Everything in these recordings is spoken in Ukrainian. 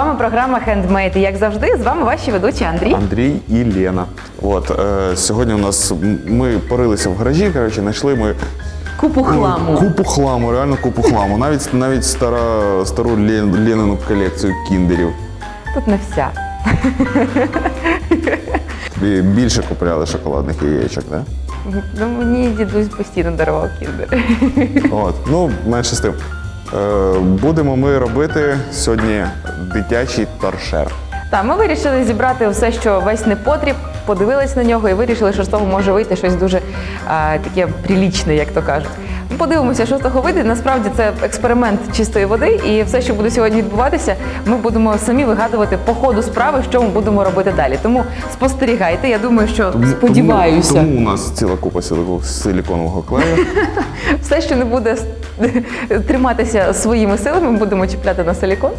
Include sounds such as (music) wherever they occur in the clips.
Вами програма Handmade. І як завжди, з вами ваші ведучі Андрій. Андрій і Лена. От е, сьогодні у нас ми порилися в гаражі. Коротше, знайшли ми Купу хламу. купу хламу, реально купу хламу. Навіть навіть стара стару Лен, Ленину колекцію кіндерів. Тут не вся. Тобі більше купляли шоколадних яєчок, да? Ну, мені дідусь постійно дарував кіндер. От, ну менше з тим. Е, будемо ми робити сьогодні дитячий торшер. Так, ми вирішили зібрати все, що весь непотріб, подивились на нього і вирішили, що з того може вийти щось дуже а, таке прилічне, як то кажуть. Ми Подивимося, що з того вийде. Насправді це експеримент чистої води, і все, що буде сьогодні відбуватися, ми будемо самі вигадувати по ходу справи, що ми будемо робити далі. Тому спостерігайте. Я думаю, що сподіваюся, Тому, тому у нас ціла купа силико- силіконового клею. (laughs) все, що не буде (laughs) триматися своїми силами, будемо чіпляти на силікон.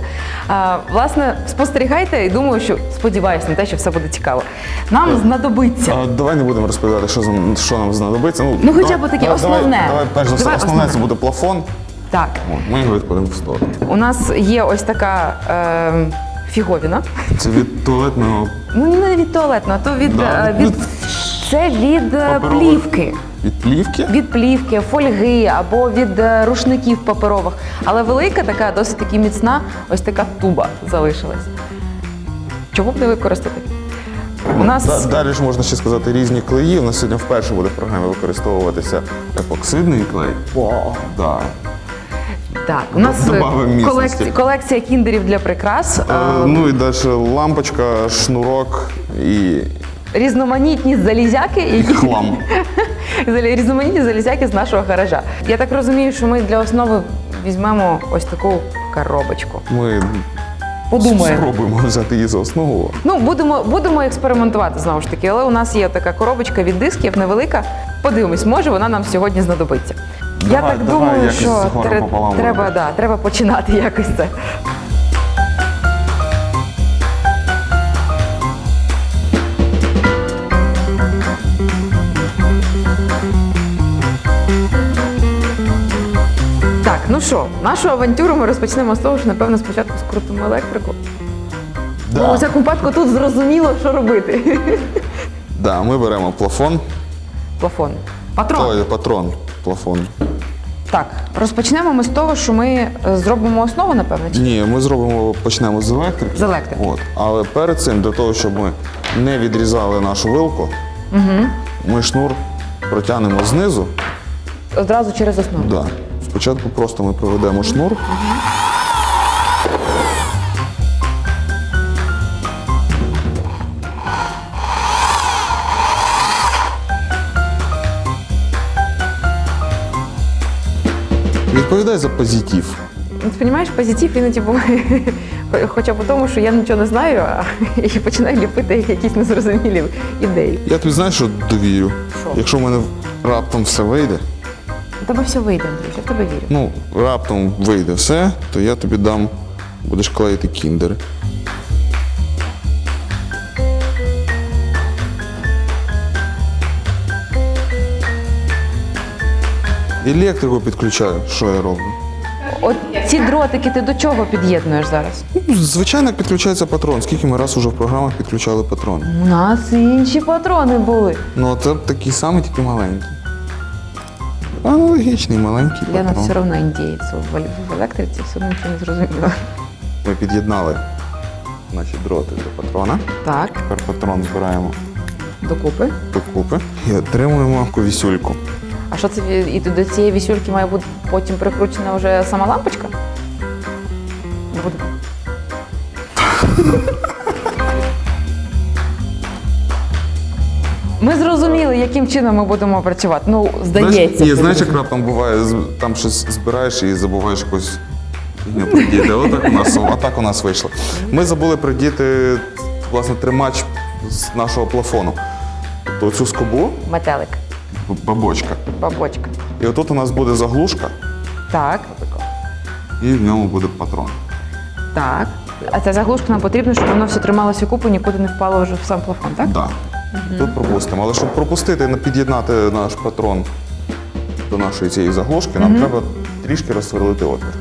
Власне, спостерігайте і думаю, що сподіваюся на те, що все буде цікаво. Нам знадобиться. А, давай не будемо розповідати, що, що нам знадобиться. Ну, хоча б таке основне. Давай, перш за все, основне основне. це буде плафон. Так, ми його відкладемо в сторону. у нас є ось така е, фіговіна. Це від туалетного Ну не від туалетного, то від, Да, е, від- від це від е, Паперових. плівки. від плівки. Від плівки, фольги або від е, рушників паперових. Але велика така, досить таки міцна, ось така туба залишилась. Чого б не використати? У нас Да- Далі ж можна ще сказати різні клеї. У нас сьогодні вперше буде в програмі використовуватися епоксидний клей. Да. так, у нас е, Добавимо міцності. колекція, колекція кіндерів для прикрас, е, Е, Ну і далі лампочка, шнурок і різноманітні залізяки, які хлам. (laughs) Різноманітні залізяки з нашого гаража. Я так розумію, що ми для основи візьмемо ось таку коробочку. Ми Подумаємо. спробуємо взяти її за основу. Ну, будемо, будемо експериментувати знову ж таки, але у нас є така коробочка від дисків невелика. Подивимось, може вона нам сьогодні знадобиться. Я Давай, так давай, думаю, якось що тре- пополам треба, робити. да, треба починати якось це. Що, нашу авантюру ми розпочнемо з того, що напевно спочатку скрутимо електрику. Ну, у всякому випадку тут зрозуміло, що робити. (laughs) Да, ми беремо плафон, Плафон. Патрон. Ой, патрон плафон. Так, розпочнемо ми з того, що ми е, зробимо основу, напевно. Чи? Ні, ми зробимо, почнемо з електрики. З електрики. От. Але перед цим, для того, щоб ми не відрізали нашу вилку, ми шнур протягнемо знизу. Одразу через основу. Да. Спочатку просто ми проведемо шнур. Відповідай за позитив. Ти розумієш, позитив іноді буває (laughs) хоча б у тому, що я нічого не знаю, а (laughs) і починаю ліпити якісь незрозумілі ідеї. Я тобі знаєш, що довірю. Що? Якщо в мене раптом все вийде, тебе все вийде, Андрій, я в тебе вірю. ну, раптом вийде все, то я тобі дам, будеш клеїти кіндери. Електрику підключаю, що я роблю? От ці дротики ти до чого під'єднуєш зараз? Ну, Звичайно, підключається патрон. Скільки ми раз уже в програмах підключали патрон? У нас інші патрони були. Ну, це такий самий, тільки маленький. Аналогічний маленький Я нас патрон. все одно індієць в електриці, все одно нічого не зрозуміла. Ми під'єднали наші дроти до патрона. Так, Тепер патрон збираємо докупи. докупи і отримуємо ковісюльку. А що це і до цієї вісюльки має бути потім прикручена вже сама лампочка? Не буде. (laughs) Ми зрозуміли, яким чином ми будемо працювати. Ну, здається. Ні, знаєш, як раптом буває, з- там щось збираєш і забуваєш якось фігню придіти. Отак у нас, отак у нас вийшло. Ми забули придіти власне тримач з нашого плафону. Тобто цю скобу, Метелик, б- бабочка. бабочка. І отут у нас буде заглушка, Так, і в ньому буде патрон. так. А ця заглушка нам потрібна, щоб воно все трималося купу, нікуди не впало вже в сам плафон, так? Да. Тут пропустимо. Але щоб пропустити і під'єднати наш патрон до нашої цієї заглушки, нам треба трішки розсверлити отвір.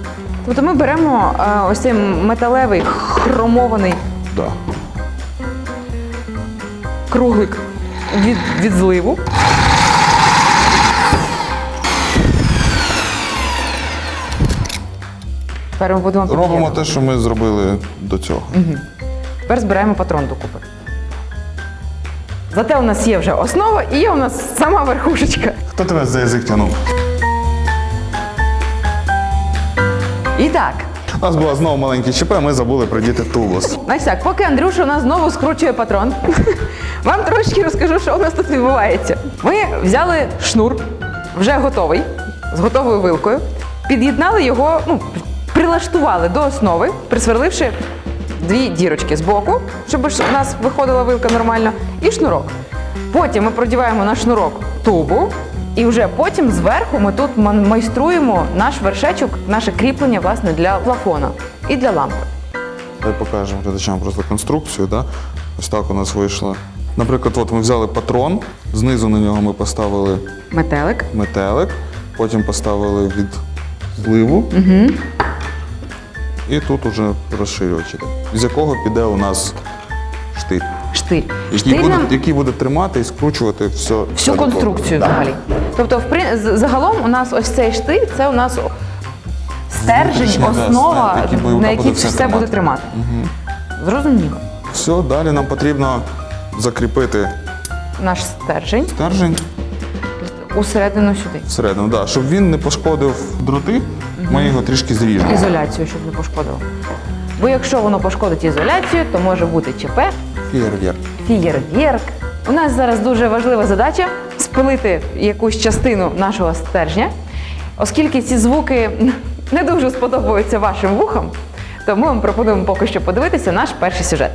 Тобто ми беремо е, ось цей металевий хромований Да. круглик від, від зливу. Тепер ми будемо Робимо те, що ми зробили до цього. Тепер збираємо патрон докупи. Зате у нас є вже основа і є у нас сама верхушечка. Хто тебе за язик тянув? І так, У нас була знову маленьке ЧП, ми забули придіти тулус. значить так, поки Андрюша у нас знову скручує патрон, (laughs) вам трошки розкажу, що у нас тут відбувається. Ми взяли шнур, вже готовий, з готовою вилкою, під'єднали його, ну, прилаштували до основи, присверливши дві дірочки з боку, щоб у нас виходила вилка нормально, і шнурок. Потім ми продіваємо на шнурок тубу, і вже потім зверху ми тут майструємо наш вершечок, наше кріплення власне для плафона і для лампи. Давай покажемо глядачам просто конструкцію. Да? Ось так у нас вийшло. Наприклад, от ми взяли патрон, знизу на нього ми поставили Метелик. метелик, потім поставили від зливу. Угу. І тут уже розширювач, іде, з якого піде у нас штиль, Штиль. який Штиль буде, нам який буде тримати і скручувати все. всю конструкцію Да. взагалі. Тобто, в при- з- загалом у нас ось цей штиль це у нас стержень, Внутрішня, да, основа, стержень, який буде- на яка якій буде все, все буде тримати. Зрозуміло. Все, далі нам потрібно закріпити Наш стержень стержень усередину сюди. всередину, да, щоб він не пошкодив дроти, ми його трішки зріжемо. Ізоляцію, щоб не пошкодило. Бо якщо воно пошкодить ізоляцію, то може бути ЧП, Фєрверк. фієрверк. У нас зараз дуже важлива задача спилити якусь частину нашого стержня. Оскільки ці звуки не дуже сподобаються вашим вухам, то ми вам пропонуємо поки що подивитися наш перший сюжет.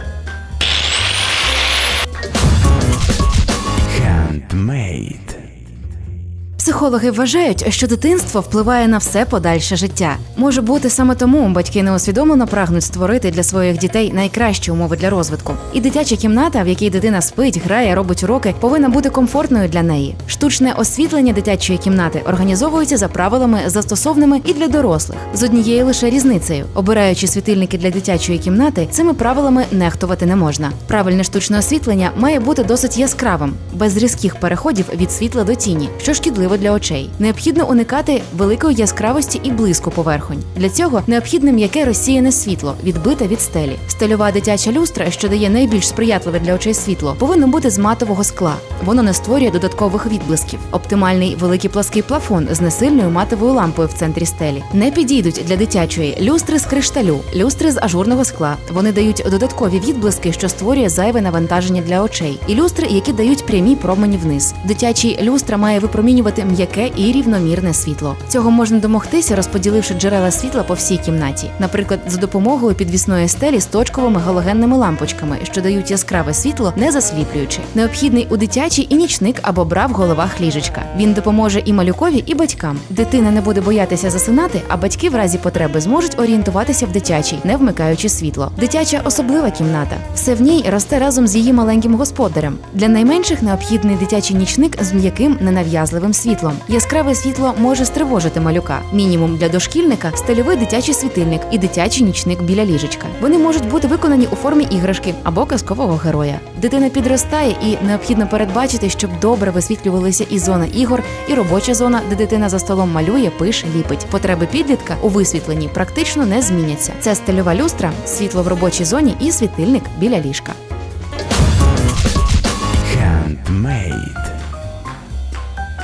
Психологи вважають, що дитинство впливає на все подальше життя. Може бути саме тому батьки неосвідомлено прагнуть створити для своїх дітей найкращі умови для розвитку. І дитяча кімната, в якій дитина спить, грає, робить уроки, повинна бути комфортною для неї. Штучне освітлення дитячої кімнати організовується за правилами застосовними і для дорослих, з однією лише різницею. Обираючи світильники для дитячої кімнати, цими правилами нехтувати не можна. Правильне штучне освітлення має бути досить яскравим, без різких переходів від світла до тіні, що шкідливо для очей. Необхідно уникати великої яскравості і блиску поверхонь. Для цього необхідне м'яке розсіяне світло, відбите від стелі. Стельова дитяча люстра, що дає найбільш сприятливе для очей світло, повинно бути з матового скла. Воно не створює додаткових відблисків. Оптимальний великий плаский плафон з несильною матовою лампою в центрі стелі. Не підійдуть для дитячої люстри з кришталю, люстри з ажурного скла. Вони дають додаткові відблиски, що створює зайве навантаження для очей, і люстри, які дають прямі промені вниз. Дитячий люстра має випромінювати м'яке і рівномірне світло. Цього можна домогтися, розподіливши джерела світла по всій кімнаті, наприклад, за допомогою підвісної стелі з точковими галогенними лампочками, що дають яскраве світло, не засліплюючи. Необхідний у дитячій і нічник або бра в головах ліжечка. Він допоможе і малюкові, і батькам. Дитина не буде боятися засинати, а батьки в разі потреби зможуть орієнтуватися в дитячій, не вмикаючи світло. Дитяча особлива кімната. Все в ній росте разом з її маленьким господарем. Для найменших необхідний дитячий нічник з м'яким ненав'язливим світлом. Яскраве світло може стривожити малюка. Мінімум для дошкільника стильовий дитячий світильник і дитячий нічник біля ліжечка. Вони можуть бути виконані у формі іграшки або казкового героя. Дитина підростає і необхідно передбачити, щоб добре висвітлювалися і зона ігор, і робоча зона, де дитина за столом малює, пише, ліпить. Потреби підлітка у висвітленні практично не зміняться. Це стильова люстра, світло в робочій зоні і світильник біля ліжка.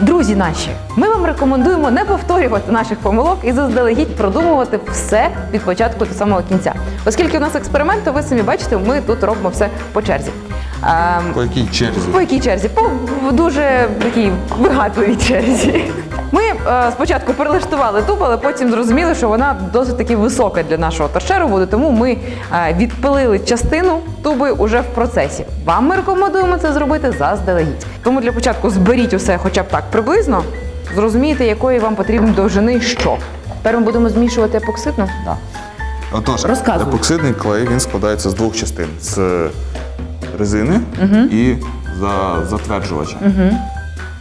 Друзі наші, ми вам рекомендуємо не повторювати наших помилок і заздалегідь продумувати все від початку до самого кінця. Оскільки у нас експеримент, то ви самі бачите, ми тут робимо все по черзі. Ем, По якій черзі? По якій черзі? По дуже такій вигадливій черзі. Ми е, спочатку перелаштували тубу, але потім зрозуміли, що вона досить таки висока для нашого торшеру буде, тому ми е, відпилили частину туби уже в процесі. Вам ми рекомендуємо це зробити заздалегідь. Тому для початку зберіть усе хоча б так приблизно, зрозумієте, якої вам потрібно довжини що. Тепер ми будемо змішувати епоксидну. Да. Отож, Розказуй. епоксидний клей він складається з двох частин: з резини і за, затверджувача.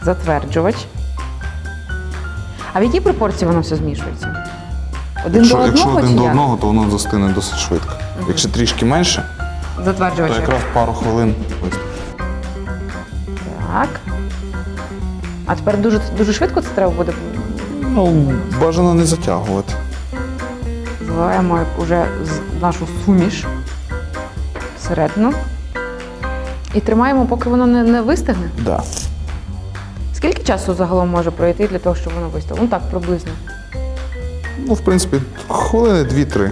Затверджувач. А в якій пропорції воно все змішується? Один якщо до якщо одного один до як? одного, то воно застине досить швидко. Якщо трішки менше, то якраз пару хвилин вистачить. Так. А тепер дуже, дуже швидко це треба буде. Ну, бажано не затягувати. Зливаємо вже з- нашу суміш всередину. І тримаємо, поки воно не, не вистигне. Да. Скільки часу загалом може пройти для того, щоб воно вистигло? Ну так, приблизно. Ну, в принципі, хвилини дві-три.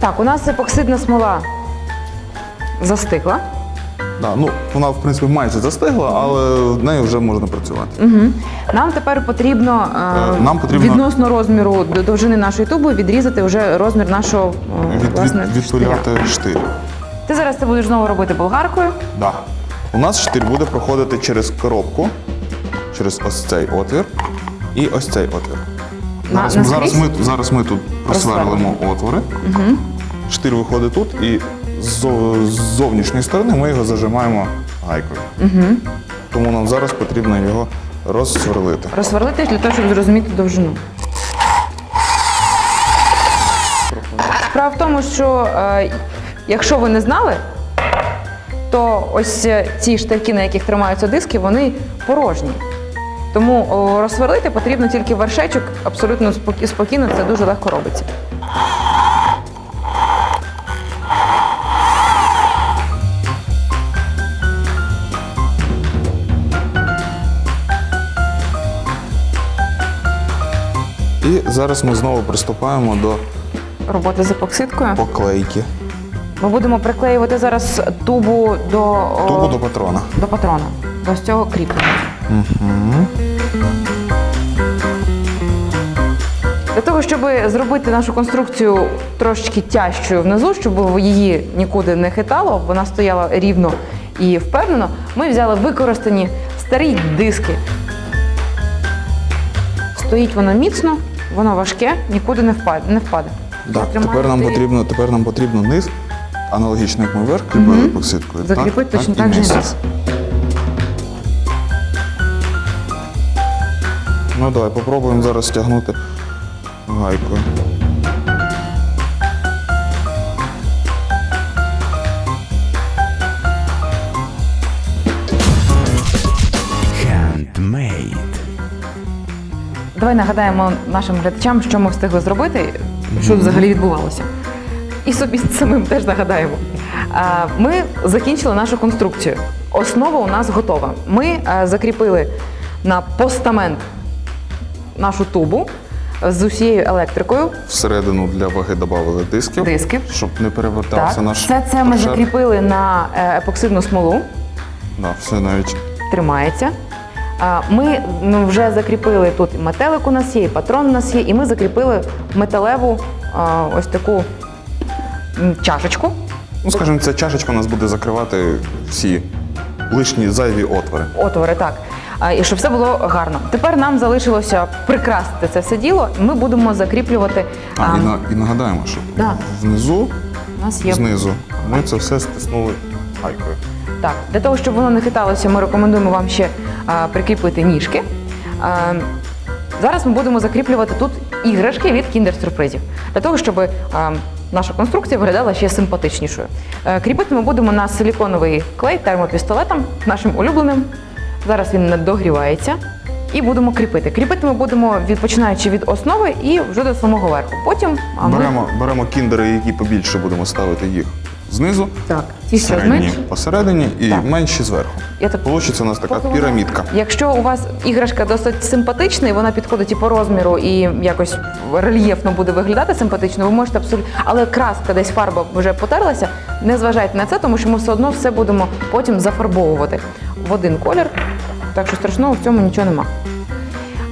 Так, у нас епоксидна смола застигла. Да, ну, вона, в принципі, майже застигла, але в нею вже можна працювати. Угу. Нам тепер потрібно, е, Е, нам потрібно- відносно розміру до довжини нашої туби відрізати вже розмір нашого е, Від, власне, від, відпиляти штир. Ти зараз це будеш знову робити болгаркою. Да. У нас штир буде проходити через коробку, через ось цей отвір і ось цей отвір. На- Зараз, ми- зараз, ми, зараз ми тут просверлимо отвори. Угу. Штир виходить тут і з, з зовнішньої сторони ми його зажимаємо гайкою. Угу. Тому нам зараз потрібно його розсверлити. Розсверлити для того, щоб зрозуміти довжину. Справа в тому, що е, якщо ви не знали, то ось е, ці штирки, на яких тримаються диски, вони порожні. Тому розсверлити потрібно тільки вершечок, абсолютно спокійно, це дуже легко робиться. І зараз ми знову приступаємо до Робота з епоксидкою. поклейки. Ми будемо приклеювати зараз тубу до, о, Тубу до патрона. до патрона, до ось цього кріплення. Для того, щоб зробити нашу конструкцію трошечки тяжчою внизу, щоб її нікуди не хитало, вона стояла рівно і впевнено, ми взяли використані старі диски. Стоїть воно міцно, воно важке, нікуди не впаде. Не впаде. Так, Затримати- тепер нам потрібно, тепер нам потрібно низ, аналогічно як ми вверх кріпили епоксидкою. Закріпити точно так же і низ. Ну давай, попробуємо зараз стягнути гайкою. Handmade. Давай нагадаємо нашим глядачам, що ми встигли зробити, що взагалі відбувалося. І собі самим теж нагадаємо. Ми закінчили нашу конструкцію. Основа у нас готова. Ми е, закріпили на постамент нашу тубу з усією електрикою, Всередину для ваги додали дисків, дисків. щоб не перевертався Так. наш. Все це ми торшер. закріпили на е, епоксидну смолу. Да, все навіть. тримається. Ми ну, вже закріпили тут і метелик у нас є, і патрон у нас є, і ми закріпили металеву ось таку м, чашечку. Ну, скажімо, ця чашечка у нас буде закривати всі лишні зайві отвори. Отвори, так. А, І щоб все було гарно. Тепер нам залишилося прикрасити це все діло. Ми будемо закріплювати. А, а, і, на, і нагадаємо, що Да. внизу, у нас є знизу, ми це все стиснули гайкою. Так, для того, щоб воно не хиталося, ми рекомендуємо вам ще а, прикріпити ніжки. А, зараз ми будемо закріплювати тут іграшки від кіндер-сюрпризів, для того, щоб а, наша конструкція виглядала ще симпатичнішою. Е, кріпити ми будемо на силіконовий клей термопістолетом, нашим улюбленим. Зараз він догрівається. І будемо кріпити. Кріпити ми будемо від починаючи від основи і вже до самого верху. Потім а ми Беремо, беремо кіндери, які побільше будемо ставити їх знизу, так, ті, що середні зменш- посередині і Так. менші зверху. Я так Получиться у нас така Поки вона- пірамідка. Якщо у вас іграшка досить симпатична, і вона підходить і по розміру, і якось рельєфно буде виглядати симпатично, ви можете абсолютно. Але краска десь фарба вже потерлася. Не зважайте на це, тому що ми все одно все будемо потім зафарбовувати в один колір. Так що страшного в цьому нічого нема.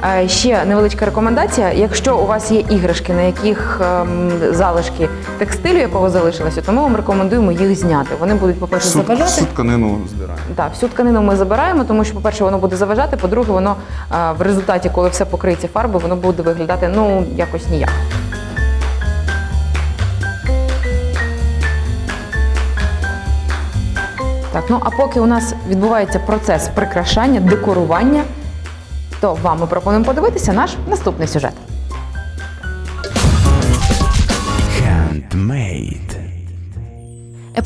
Е, Ще невеличка рекомендація. Якщо у вас є іграшки, на яких ем, залишки текстилю, якого залишилося, то ми вам рекомендуємо їх зняти. Вони будуть, по-перше, заважати. всю тканину здираємо. Так, всю тканину ми забираємо, тому що, по-перше, воно буде заважати, по-друге, воно в результаті, коли все покриється фарбою, воно буде виглядати ну якось ніяк. Так, ну а поки у нас відбувається процес прикрашання, декорування, то вам ми пропонуємо подивитися наш наступний сюжет.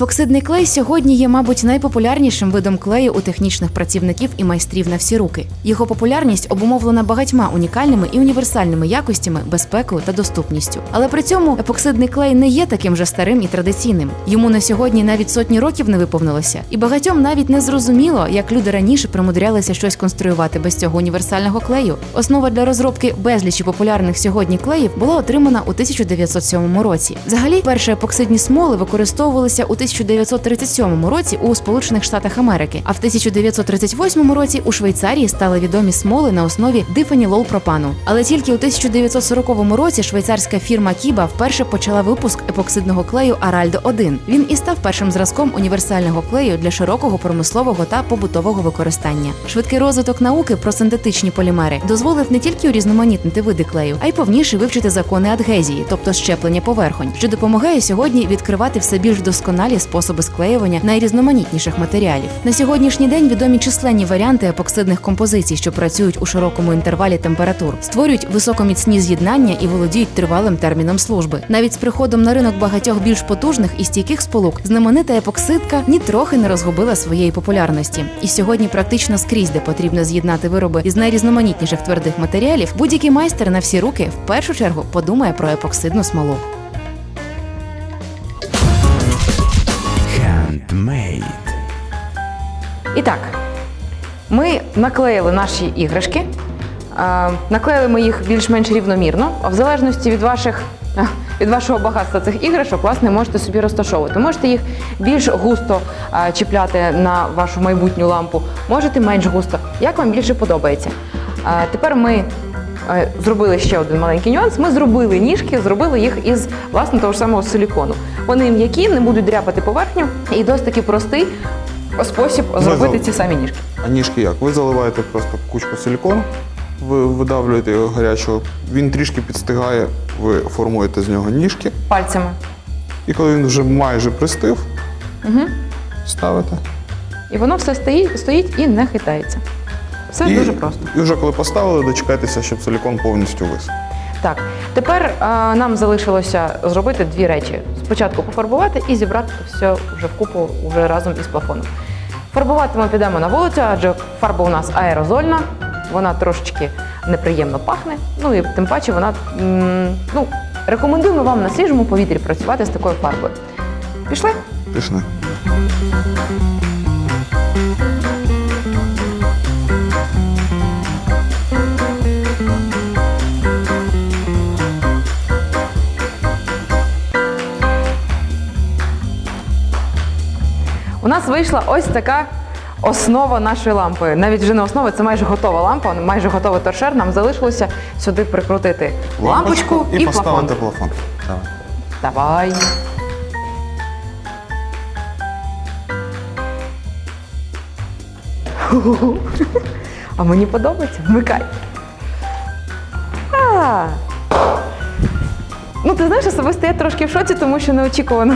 Епоксидний клей сьогодні є, мабуть, найпопулярнішим видом клею у технічних працівників і майстрів на всі руки. Його популярність обумовлена багатьма унікальними і універсальними якостями, безпекою та доступністю. Але при цьому епоксидний клей не є таким же старим і традиційним. Йому на сьогодні навіть сотні років не виповнилося, і багатьом навіть не зрозуміло, як люди раніше примудрялися щось конструювати без цього універсального клею. Основа для розробки безлічі популярних сьогодні клеїв була отримана у 1907 році. Взагалі, перші епоксидні смоли використовувалися у 1937 році у Сполучених Штатах Америки, а в 1938 році у Швейцарії стали відомі смоли на основі дифенілолпропану. Але тільки у 1940 році швейцарська фірма Кіба вперше почала випуск епоксидного клею Аральдо 1 Він і став першим зразком універсального клею для широкого промислового та побутового використання. Швидкий розвиток науки про синтетичні полімери дозволив не тільки урізноманітнити види клею, а й повніше вивчити закони адгезії, тобто щеплення поверхонь, що допомагає сьогодні відкривати все більш досконалі способи склеювання найрізноманітніших матеріалів. На сьогоднішній день відомі численні варіанти епоксидних композицій, що працюють у широкому інтервалі температур, створюють високоміцні з'єднання і володіють тривалим терміном служби. Навіть з приходом на ринок багатьох більш потужних і стійких сполук знаменита епоксидка нітрохи не розгубила своєї популярності. І сьогодні практично скрізь, де потрібно з'єднати вироби із найрізноманітніших твердих матеріалів, будь-який майстер на всі руки в першу чергу подумає про епоксидну смолу. І так, ми наклеїли наші іграшки. Наклеїли ми їх більш-менш рівномірно, а в залежності від ваших. Від вашого багатства цих іграшок, власне, можете собі розташовувати. Можете їх більш густо чіпляти на вашу майбутню лампу, можете менш густо. Як вам більше подобається? Тепер ми зробили ще один маленький нюанс. Ми зробили ніжки, зробили їх із власне того ж самого силікону. Вони м'які, не будуть дряпати поверхню, і досить таки простий спосіб зробити ці самі ніжки. А ніжки як? Ви заливаєте просто кучку силікону, ви видавлюєте його гарячого, він трішки підстигає, ви формуєте з нього ніжки, Пальцями. і коли він вже майже пристив, ставите. І воно все стоїть, стоїть і не хитається. Все і, дуже просто. І вже коли поставили, дочекайтеся, щоб силікон повністю вис. Так, тепер е, нам залишилося зробити дві речі: спочатку пофарбувати і зібрати все вже вкупу вже разом із плафоном. Фарбувати ми підемо на вулицю, адже фарба у нас аерозольна, вона трошечки неприємно пахне. Ну і тим паче вона ну, рекомендуємо вам на свіжому повітрі працювати з такою фарбою. Пішли? Пішли. У нас вийшла ось така основа нашої лампи. Навіть вже не основа, це майже готова лампа, майже готовий торшер. Нам залишилося сюди прикрутити лампочку, і, і, поставити плафон. плафон. Давай. Давай. Ху-ху-ху. (laughs) А мені подобається. Вмикай. А. Ну, ти знаєш, особисто я трошки в шоці, тому що неочікувано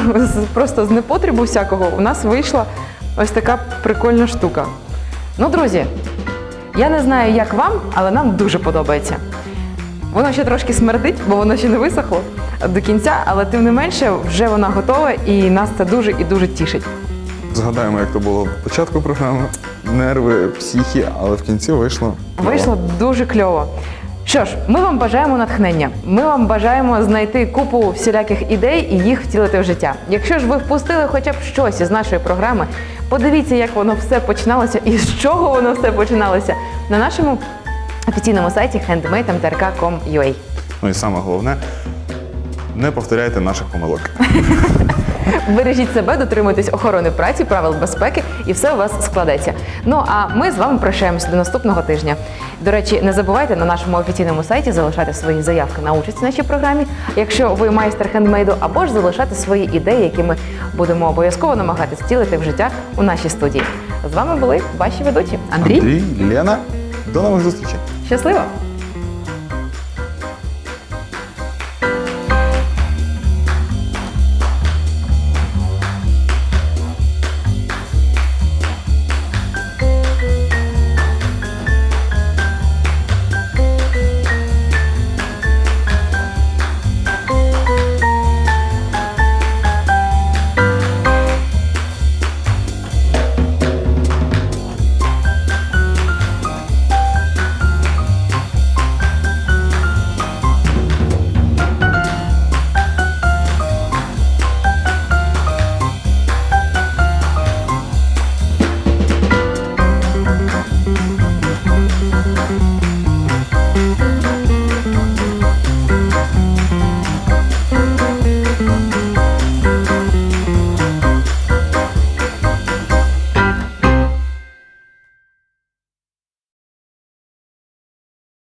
просто з непотребу всякого у нас вийшла ось така прикольна штука. Ну, друзі, я не знаю, як вам, але нам дуже подобається. Воно ще трошки смердить, бо воно ще не висохло до кінця, але тим не менше вже вона готова і нас це дуже і дуже тішить. Згадаємо, як то було в початку програми. Нерви, психі, але в кінці вийшло. Вийшло дуже кльово. Що ж, ми вам бажаємо натхнення. Ми вам бажаємо знайти купу всіляких ідей і їх втілити в життя. Якщо ж ви впустили хоча б щось із нашої програми, подивіться, як воно все починалося і з чого воно все починалося на нашому офіційному сайті handmade.mtrk.com.ua. Ну і саме головне, не повторяйте наших помилок. (laughs) Бережіть себе, дотримуйтесь охорони праці, правил безпеки, і все у вас складеться. Ну а ми з вами прощаємося до наступного тижня. До речі, не забувайте на нашому офіційному сайті залишати свої заявки на участь в нашій програмі. Якщо ви майстер хендмейду, або ж залишати свої ідеї, які ми будемо обов'язково намагатися втілити в життя у нашій студії. З вами були ваші ведучі Андрій. Андрій, Лена, до нових зустрічей. Щасливо!